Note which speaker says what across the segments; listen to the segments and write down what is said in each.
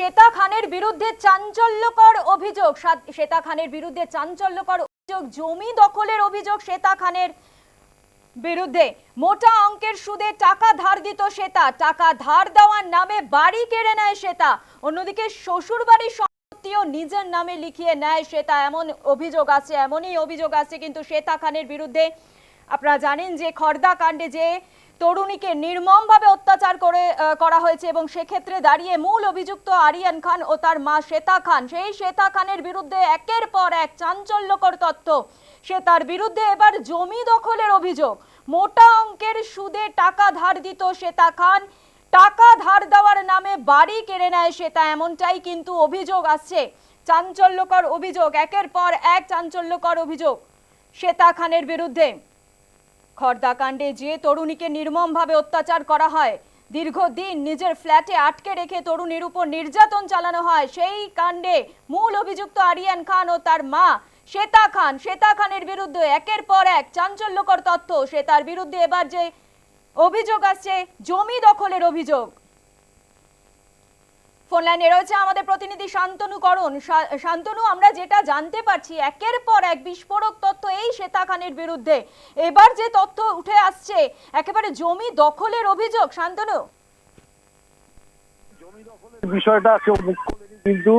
Speaker 1: শ্বেতা খানের বিরুদ্ধে চাঞ্চল্যকর অভিযোগ। শ্বেতা খানের বিরুদ্ধে চাঞ্চল্যকর অভিযোগ, জমি দখলের অভিযোগ শ্বেতা খানের বিরুদ্ধে। মোটা অঙ্কের সুদে টাকা ধার দিত শ্বেতা। টাকা ধার দেওয়ার নামে বাড়ি কেড়ে নেয় শ্বেতা। অন্যদিকে শ্বশুর বাড়ির সম্পত্তিও নিজের নামে লিখিয়ে নেয় শ্বেতা। এমন অভিযোগ আছে, এমনই অভিযোগ আছে কিন্তু শ্বেতা খানের বিরুদ্ধে। আপনারা জানেন যে খর্দা কাণ্ডে যে তরুণীকে নির্মমভাবে অত্যাচার করে করা হয়েছে এবং সেক্ষেত্রে দাঁড়িয়ে মূল অভিযুক্ত আরিয়ান খান ও তার মা শ্বেতা খান। সেই শ্বেতা খানের বিরুদ্ধে একের পর এক চাঞ্চল্যকর তথ্য। সে তার বিরুদ্ধে এবার জমি দখলের অভিযোগ। মোটা অঙ্কের সুদে টাকা ধার দিত শ্বেতা খান। টাকা ধার দেওয়ার নামে বাড়ি কেড়ে নেয় শ্বেতা, এমনটাই কিন্তু অভিযোগ আসছে। চাঞ্চল্যকর অভিযোগ, একের পর এক চাঞ্চল্যকর অভিযোগ শ্বেতা খানের বিরুদ্ধে। খর্দাকাণ্ডে যে তরুণীকে নির্মমভাবে অত্যাচার করা হয়, দীর্ঘদিন নিজের ফ্ল্যাটে আটকে রেখে তরুণীর উপর নির্যাতন চালানো হয়, সেই কাণ্ডে মূল অভিযুক্ত আরিয়ান খান ও তার মা শ্বেতা খান, শ্বেতা খানের বিরুদ্ধে একের পর এক চাঞ্চল্যকর তথ্য, শ্বেতার বিরুদ্ধে এবার যে অভিযোগ আসছে, জমি দখলের অভিযোগ। ফোন লাইনে রয়েছে আমাদের প্রতিনিধি শান্তনু করণ শান্তনু, আমরা যেটা জানতে পারছি, একের পর এক বিস্ফোরক তথ্য এই শ্বেতা খানের বিরুদ্ধে। এবার যে তথ্য উঠে আসছে, একেবারে জমি দখলের অভিযোগ। শান্তনু।
Speaker 2: বিষয়টা কেউ মুখ কিন্তু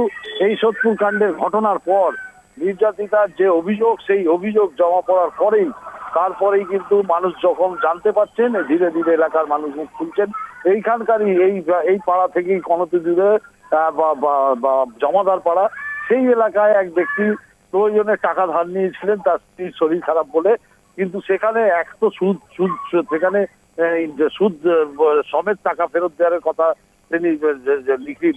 Speaker 2: এই শত্রু কাণ্ডের ঘটনার পর নির্যাতিতার যে অভিযোগ, সেই অভিযোগ জমা পড়ার পরেই তারপরেই কিন্তু মানুষ যখন জানতে পারছেন, ধীরে ধীরে এলাকার মানুষ মুখ খুলছেন। এইখানকারই এই এই পাড়া থেকেই কনতি দূরে বা- জমাদার পাড়া, সেই এলাকায় এক ব্যক্তি প্রয়োজনে টাকা ধার নিয়েছিলেন, তার স্ত্রীর শরীর খারাপ বলে। কিন্তু সেখানে এক তো সুদ সুদ সেখানে সুদ সমেত টাকা ফেরত দেওয়ার কথা তিনি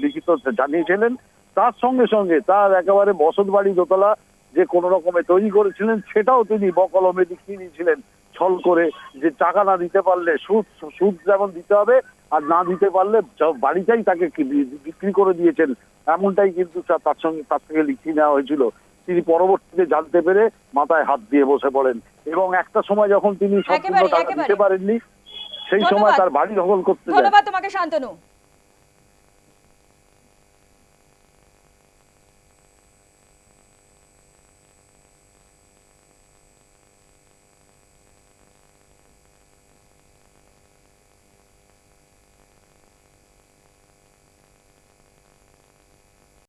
Speaker 2: লিখিত জানিয়েছিলেন। তার সঙ্গে সঙ্গে তার একেবারে বসত বাড়ি দোতলা যে কোনো রকমে তৈরি করেছিলেন সেটাও তিনি বকলমে দেখিয়ে দিয়েছিলেন ছল করে যে টাকা না দিতে পারলে সুদ সুদ যেমন দিতে হবে আর না দিতে পারলে বাড়িটাই তাকে বিক্রি করে দিয়েছেন। এমনটাই কিন্তু তার সঙ্গে তার থেকে লিখিয়ে নেওয়া হয়েছিল। তিনি পরবর্তীতে জানতে পেরে মাথায় হাত দিয়ে বসে পড়েন। এবং একটা সময় যখন তিনি সম্পূর্ণ টাকা দিতে পারেননি সেই সময় তার বাড়ি দখল করতে
Speaker 1: ধন্যবাদ তোমাকে শান্তনু।